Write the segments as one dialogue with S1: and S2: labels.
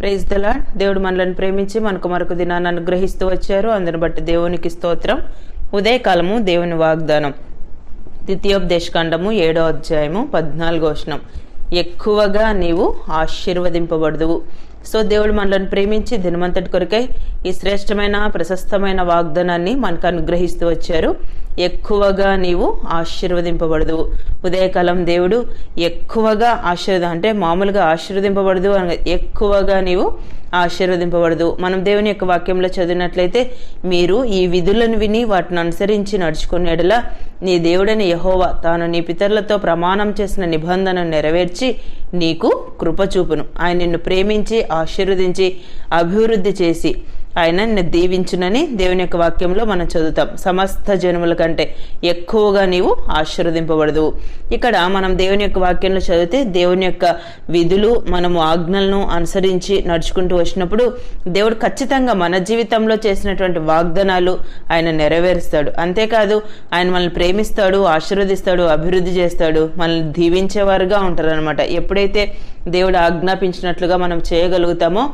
S1: Praise దలా దేవుడు మనలను ప్రేమించి మనకు మరొక దినాన్ని అనుగ్రహిస్తూ వచ్చారు. అందుని బట్టి దేవునికి స్తోత్రం. ఉదయకాలము దేవుని వాగ్దానం. ద్వితీయోపదేశకాండము ఏడో అధ్యాయము పద్నాలుగో వచనం. ఎక్కువగా నీవు ఆశీర్వదింపబడదువు. సో దేవుడు మనలను ప్రేమించి దినమంతటి కొరకై ఈ శ్రేష్టమైన ప్రశస్తమైన వాగ్దానాన్ని మనకు అనుగ్రహిస్తూ వచ్చారు. ఎక్కువగా నీవు ఆశీర్వదింపబడదు. ఉదయకాలం దేవుడు ఎక్కువగా ఆశీర్వద అంటే మామూలుగా ఆశీర్వదింపబడదు అని ఎక్కువగా నీవు ఆశీర్వదింపబడదు. మనం దేవుని యొక్క వాక్యంలో చదివినట్లయితే మీరు ఈ విధులను విని వాటిని అనుసరించి నడుచుకునేడలా నీ దేవుడని యహోవా తాను నీ పితరులతో ప్రమాణం చేసిన నిబంధనను నెరవేర్చి నీకు కృప చూపును. ఆయన నిన్ను ప్రేమించి ఆశీర్వదించి అభివృద్ధి చేసి ఆయన నిన్ను దీవించునని దేవుని యొక్క వాక్యంలో మనం చదువుతాం. సమస్త జనముల కంటే ఎక్కువగా నీవు ఆశీర్వదింపబడదు. ఇక్కడ మనం దేవుని యొక్క వాక్యంలో చదివితే దేవుని యొక్క విధులు మనము ఆజ్ఞలను అనుసరించి నడుచుకుంటూ వచ్చినప్పుడు దేవుడు ఖచ్చితంగా మన జీవితంలో చేసినటువంటి వాగ్దానాలు ఆయన నెరవేరుస్తాడు. అంతేకాదు ఆయన మనల్ని ప్రేమిస్తాడు ఆశీర్వదిస్తాడు అభివృద్ధి చేస్తాడు మనల్ని దీవించేవారుగా ఉంటారనమాట ఎప్పుడైతే దేవుడు ఆజ్ఞాపించినట్లుగా మనం చేయగలుగుతామో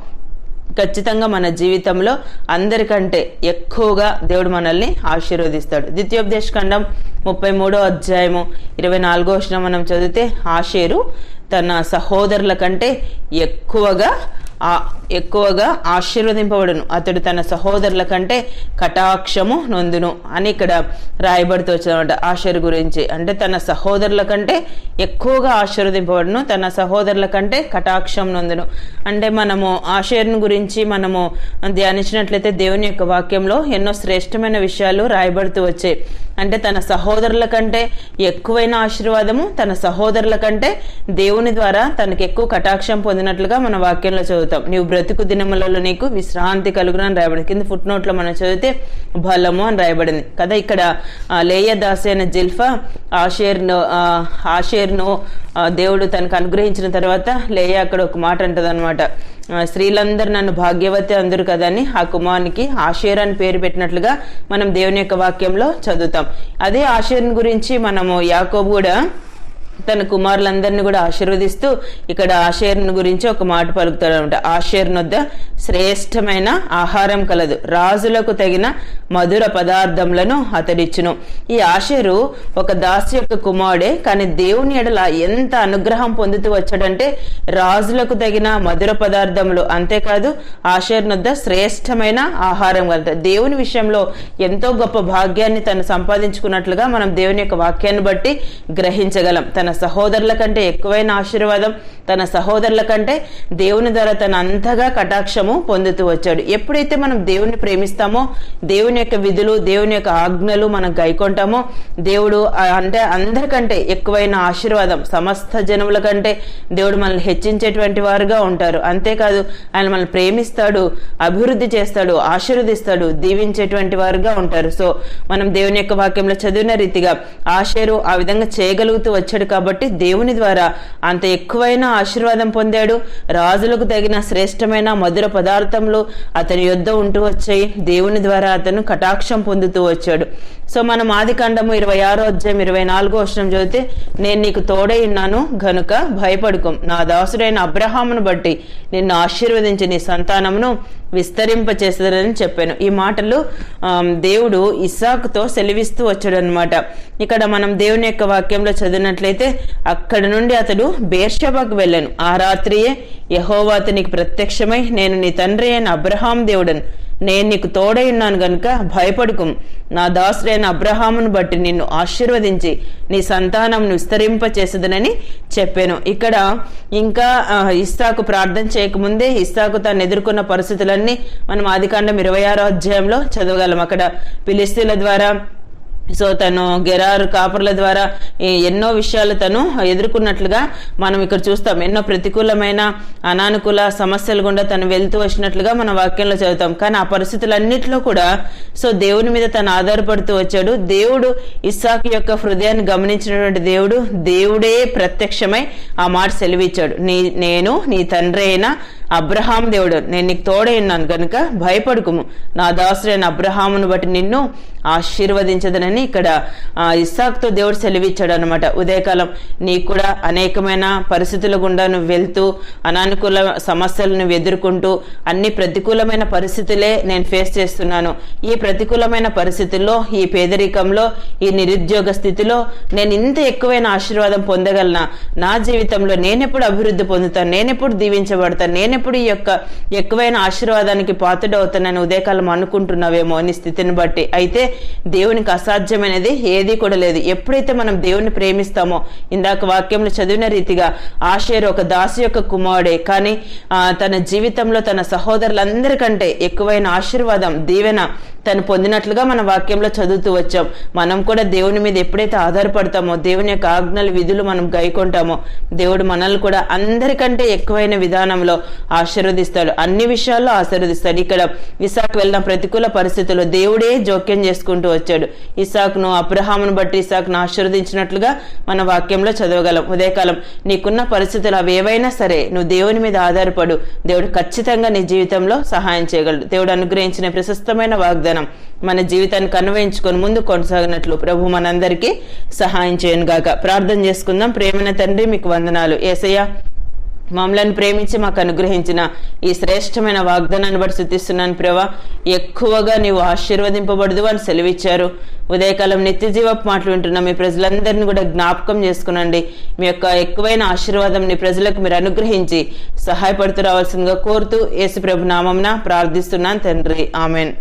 S1: ఖచ్చితంగా మన జీవితంలో అందరికంటే ఎక్కువగా దేవుడు మనల్ని ఆశీర్వదిస్తాడు. ద్వితీయోపదేశ ఖండం ముప్పై మూడో అధ్యాయము ఇరవై నాలుగో వచ్చిన మనం చదివితే ఆషేరు తన సహోదరుల కంటే ఎక్కువగా ఆ ఎక్కువగా ఆశీర్వదింపబడును. అతడు తన సహోదరుల కంటే కటాక్షము నొందును అని ఇక్కడ రాయబడుతూ వచ్చిందన్నమాట ఆశర్ గురించి. అంటే తన సహోదరుల కంటే ఎక్కువగా ఆశీర్వదింపబడును. తన సహోదరుల కంటే కటాక్షం నొందును. అంటే మనము ఆశీర్ను గురించి మనము ధ్యానించినట్లయితే దేవుని యొక్క వాక్యంలో ఎన్నో శ్రేష్టమైన విషయాలు రాయబడుతూ వచ్చాయి అంటే తన సహోదరుల కంటే ఎక్కువైన ఆశీర్వాదము తన సహోదరుల కంటే దేవుని ద్వారా తనకి ఎక్కువ కటాక్షం పొందినట్లుగా మన వాక్యంలో చదువుతాం. నీవు బ్రతుకు దినములలో నీకు విశ్రాంతి కలుగును అని రాయబడింది. కింద ఫుట్ నోట్లో మనం చదివితే బలము అని రాయబడింది. కదా ఇక్కడ ఆ, లేయ దాసి అయిన జిల్ఫా ఆషేర్ను ఆషేర్ ఆషేర్ను దేవుడు తనకు అనుగ్రహించిన తర్వాత లేయ అక్కడ ఒక మాట అంటదనమాట స్త్రీలందరూ నన్ను భాగ్యవతి అందరు కదా అని ఆ కుమారునికి ఆషేర్ అని పేరు పెట్టినట్లుగా మనం దేవుని యొక్క వాక్యంలో చదువుతాం. అదే ఆషేర్ గురించి మనము యాకోబు కూడా తన కుమారులందరినీ కూడా ఆశీర్వదిస్తూ ఇక్కడ ఆషేర్ను గురించి ఒక మాట పలుకుతాడు అనమాట ఆషేర్ శ్రేష్టమైన ఆహారం కలదు. రాజులకు తగిన మధుర పదార్థములను అతడిచ్చును. ఈ ఆషేరు ఒక దాసి యొక్క కుమారుడే కానీ దేవుని ఎడల ఎంత అనుగ్రహం పొందుతూ వచ్చాడంటే రాజులకు తగిన మధుర పదార్థములు అంతేకాదు ఆషేర్ నొద్ద శ్రేష్టమైన ఆహారం కలదు. దేవుని విషయంలో ఎంతో గొప్ప భాగ్యాన్ని తను సంపాదించుకున్నట్లుగా మనం దేవుని యొక్క వాక్యాన్ని బట్టి గ్రహించగలం. తన తన సహోదరుల కంటే ఎక్కువైన ఆశీర్వాదం తన సహోదరుల కంటే దేవుని ద్వారా తన అంతగా కటాక్షము పొందుతూ వచ్చాడు. ఎప్పుడైతే మనం దేవుని ప్రేమిస్తామో దేవుని యొక్క విధులు దేవుని యొక్క ఆజ్ఞలు మనం గైకొంటామో దేవుడు అంటే అందరికంటే ఎక్కువైన ఆశీర్వాదం సమస్త జనముల కంటే దేవుడు మనల్ని హెచ్చించేటువంటి వారుగా ఉంటారు. అంతేకాదు ఆయన మనల్ని ప్రేమిస్తాడు అభివృద్ధి చేస్తాడు ఆశీర్వదిస్తాడు దీవించేటువంటి వారుగా ఉంటారు. సో మనం దేవుని యొక్క వాక్యంలో చదివిన రీతిగా ఆశేరు ఆ విధంగా చేయగలుగుతూ వచ్చాడు కాబట్టి దేవుని ద్వారా అంత ఎక్కువైన ఆశీర్వాదం పొందాడు. రాజులకు తగిన శ్రేష్టమైన మధుర పదార్థంలో అతని యొద్ద ఉంటూ వచ్చాయి దేవుని ద్వారా అతను కటాక్షం పొందుతూ వచ్చాడు. సో మనం ఆది కాండము ఇరవై ఆరో అధ్యాయం ఇరవై నాలుగో వచనం చదివితే నేను నీకు తోడై ఉన్నాను గనుక భయపడుకో. నా దాసుడైన అబ్రహామును బట్టి నిన్ను ఆశీర్వదించి నీ సంతానమును. విస్తరింపచేస్తుందని చెప్పాను. ఈ మాటలు దేవుడు ఇస్సాకుతో సెలవిస్తూ వచ్చాడు అనమాట ఇక్కడ మనం దేవుని యొక్క వాక్యంలో చదివినట్లయితే అక్కడ నుండి అతడు బేర్షబాకు వెళ్ళాను. ఆ రాత్రియే యహోవా అతనికి ప్రత్యక్షమై నేను నీ తండ్రి అయిన అబ్రహాం దేవుడను. నేను నీకు తోడై ఉన్నాను గనుక భయపడుకు. నా దాసుడైన అబ్రహామును బట్టి నిన్ను ఆశీర్వదించి నీ సంతానం విస్తరింపచేసదనని చెప్పాను. ఇక్కడ ఇంకా ఇస్తాకు ప్రార్థన చేయకముందే ఇస్తాకు తాను ఎదుర్కొన్న పరిస్థితులన్నీ మనం ఆదికాండం ఇరవై ఆరో అధ్యాయంలో చదవగలం. అక్కడ పిలిస్తీల ద్వారా సో తను గెరారు కాపర్ల ద్వారా ఎన్నో విషయాలు తను ఎదుర్కొన్నట్లుగా మనం ఇక్కడ చూస్తాం. ఎన్నో ప్రతికూలమైన అనానుకూల సమస్యలు గుండా తను వెళ్తూ వచ్చినట్లుగా మన వాక్యంలో చదువుతాం. కానీ ఆ పరిస్థితులన్నింటిలో కూడా సో దేవుని మీద తను ఆధారపడుతూ వచ్చాడు. దేవుడు ఇస్సాక్ యొక్క హృదయాన్ని గమనించినటువంటి దేవుడు దేవుడే ప్రత్యక్షమై ఆ మాట సెలవిచ్చాడు. నీ నేను నీ తండ్రి అయిన అబ్రహాం దేవుడు. నేను నీకు తోడైనాను కనుక భయపడుకుము. నా దాసుడైన అబ్రహామును బట్టి నిన్ను ఆశీర్వదించదనని ఇక్కడ ఇస్సాక్తో దేవుడు సెలవిచ్చాడు అనమాట ఉదయకాలం నీకు కూడా అనేకమైన పరిస్థితుల గుండా నువ్వు వెళ్తూ అనానుకూల సమస్యలను ఎదుర్కొంటూ అన్ని ప్రతికూలమైన పరిస్థితులే నేను ఫేస్ చేస్తున్నాను. ఈ ప్రతికూలమైన పరిస్థితుల్లో ఈ పేదరికంలో ఈ నిరుద్యోగ స్థితిలో నేను ఇంత ఎక్కువైన ఆశీర్వాదం పొందగలనా? నా జీవితంలో నేనెప్పుడు అభివృద్ధి పొందుతాను? నేనెప్పుడు దీవించబడతాను? నేనెప్పుడు ఈ యొక్క ఎక్కువైన ఆశీర్వాదానికి పాత్రుడవుతానని ఉదయకాలం అనుకుంటున్నావేమో అని స్థితిని బట్టి. అయితే దేవునికి అసాధ్యమైనది ఏది కూడా లేదు. ఎప్పుడైతే మనం దేవుని ప్రేమిస్తామో ఇందాక వాక్యంలో చదివిన రీతిగా ఆషేర్ ఒక దాసి యొక్క కుమారుడే. కానీ తన జీవితంలో తన సహోదరులందరికంటే ఎక్కువైన ఆశీర్వాదం దీవెన తను పొందినట్లుగా మన వాక్యంలో చదువుతూ వచ్చాం. మనం కూడా దేవుని మీద ఎప్పుడైతే ఆధారపడతామో దేవుని యొక్క ఆజ్ఞలు విధులు మనం గైకొంటామో దేవుడు మనల్ని కూడా అందరికంటే ఎక్కువైన విధానంలో ఆశీర్వదిస్తాడు. అన్ని విషయాల్లో ఆశీర్వదిస్తాడు. ఇక్కడ ఇసాకు వెళ్ళిన ప్రతికూల పరిస్థితుల్లో దేవుడే జోక్యం తీసుకుంటూ వచ్చాడు. ఇసాకును అబ్రహామును బట్టి ఇసాకును ఆశీర్వదించినట్లుగా మన వాక్యంలో చదవగలం. ఉదయకాలం నీకున్న పరిస్థితులు అవి ఏవైనా సరే నువ్వు దేవుని మీద ఆధారపడు. దేవుడు ఖచ్చితంగా నీ జీవితంలో సహాయం చేయగలడు. దేవుడు అనుగ్రహించిన ప్రశస్తమైన వాగ్దానం మన జీవితాన్ని కనువయించుకొని ముందు కొనసాగినట్లు ప్రభు మనందరికీ సహాయం చేయను గాక ప్రార్థన చేసుకుందాం. ప్రేమైన తండ్రి మీకు వందనాలు. ఏసయ్య మమ్మల్ని ప్రేమించి మాకు అనుగ్రహించిన ఈ శ్రేష్టమైన వాగ్దానాన్ని బట్టి శుద్ధిస్తున్నాను ప్రభా. ఎక్కువగా నీవు ఆశీర్వదింపబడదు అని సెలవిచ్చారు. ఉదయకాలం నిత్య జీవపు మాటలు వింటున్న మీ ప్రజలందరినీ కూడా జ్ఞాపకం చేసుకునండి. మీ యొక్క ఎక్కువైన ఆశీర్వాదం నీ ప్రజలకు మీరు అనుగ్రహించి సహాయపడుతూ రావాల్సిందిగా కోరుతూ యేసు ప్రభు నామంన ప్రార్థిస్తున్నాను తండ్రి. ఆమెన్.